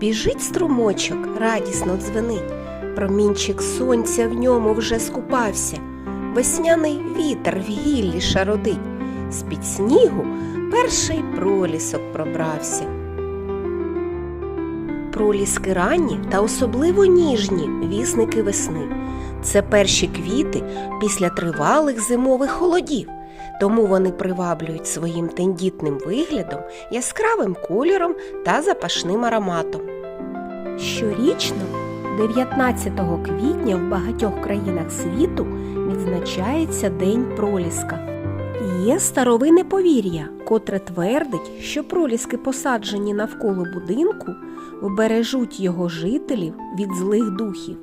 Біжить струмочок, радісно дзвенить, промінчик сонця в ньому вже скупався, весняний вітер в гіллі шародить, з-під снігу перший пролісок пробрався. Проліски ранні та особливо ніжні вісники весни. Це перші квіти після тривалих зимових холодів, тому вони приваблюють своїм тендітним виглядом, яскравим кольором та запашним ароматом. Щорічно, 19 квітня в багатьох країнах світу відзначається День проліска. Є старовинне повір'я, котре твердить, що проліски, посаджені навколо будинку, вбережуть його жителів від злих духів.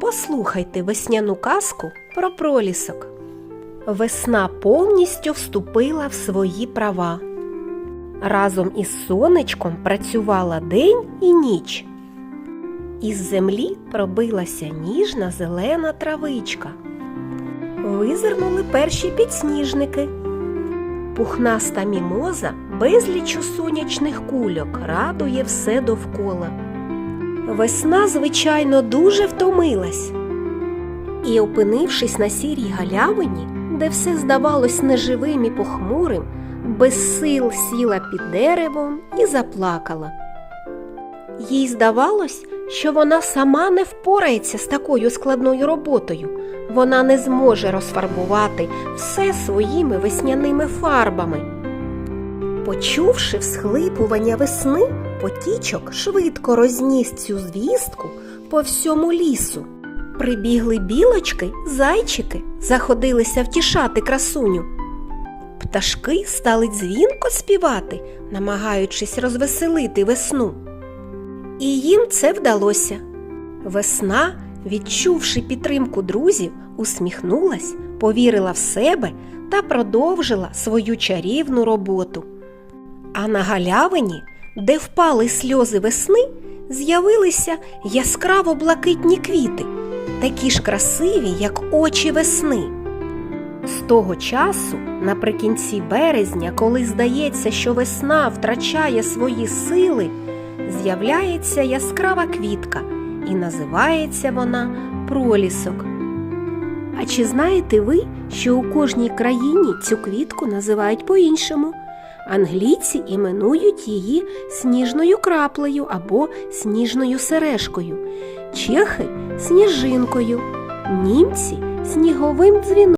Послухайте весняну казку про пролісок. Весна повністю вступила в свої права. Разом із сонечком працювала день і ніч. Із землі пробилася ніжна зелена травичка. Визирнули перші підсніжники. Пухнаста мімоза безлічу сонячних кульок радує все довкола. Весна, звичайно, дуже втомилась. І, опинившись на сірій галявині, де все здавалось неживим і похмурим, без сил сіла під деревом і заплакала. Їй здавалось, що вона сама не впорається з такою складною роботою. Вона не зможе розфарбувати все своїми весняними фарбами. Почувши всхлипування весни, потічок швидко розніс цю звістку по всьому лісу. Прибігли білочки, зайчики, заходилися втішати красуню. Пташки стали дзвінко співати, намагаючись розвеселити весну. І їм це вдалося. Весна, відчувши підтримку друзів, усміхнулась, повірила в себе та продовжила свою чарівну роботу. А на галявині, де впали сльози весни, з'явилися яскраво блакитні квіти, такі ж красиві, як очі весни. З того часу, наприкінці березня, коли здається, що весна втрачає свої сили, з'являється яскрава квітка, і називається вона пролісок. А чи знаєте ви, що у кожній країні цю квітку називають по-іншому? Англійці іменують її сніжною краплею або сніжною сережкою, чехи сніжинкою, німці сніговим дзвінком.